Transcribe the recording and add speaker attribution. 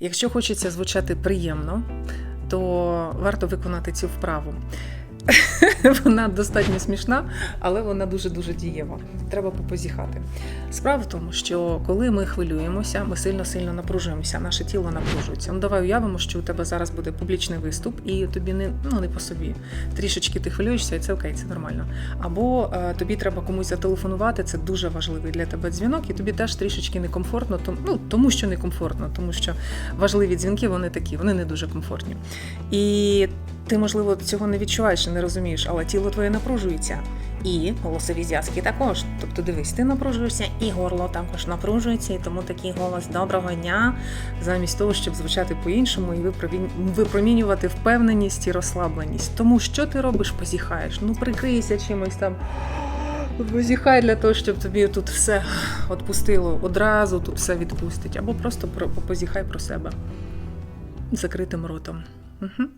Speaker 1: Якщо хочеться звучати приємно, то варто виконати цю вправу. Вона достатньо смішна, але вона дуже-дуже дієва. Треба попозіхати. Справа в тому, що коли ми хвилюємося, ми сильно-сильно напружуємося, наше тіло напружується. Ну давай уявимо, що у тебе зараз буде публічний виступ, і тобі не, ну, не по собі. Трішечки ти хвилюєшся, і це окей, це нормально. Або е, тобі треба комусь зателефонувати, це дуже важливий для тебе дзвінок, і тобі теж трішечки некомфортно, тому, ну, тому що некомфортно, тому що важливі дзвінки вони такі, вони не дуже комфортні. І ти, можливо, цього не відчуваєш і не розумієш, але тіло твоє напружується. І голосові зв'язки також. Тобто, дивись, ти напружуєшся, і горло також напружується, і тому такий голос доброго дня, замість того, щоб звучати по-іншому і випромінювати впевненість і розслабленість. Тому що ти робиш, позіхаєш. Ну прикрийся чимось там. Позіхай для того, щоб тобі тут все відпустило одразу, тут все відпустить. Або просто позіхай про себе закритим ротом. Угу.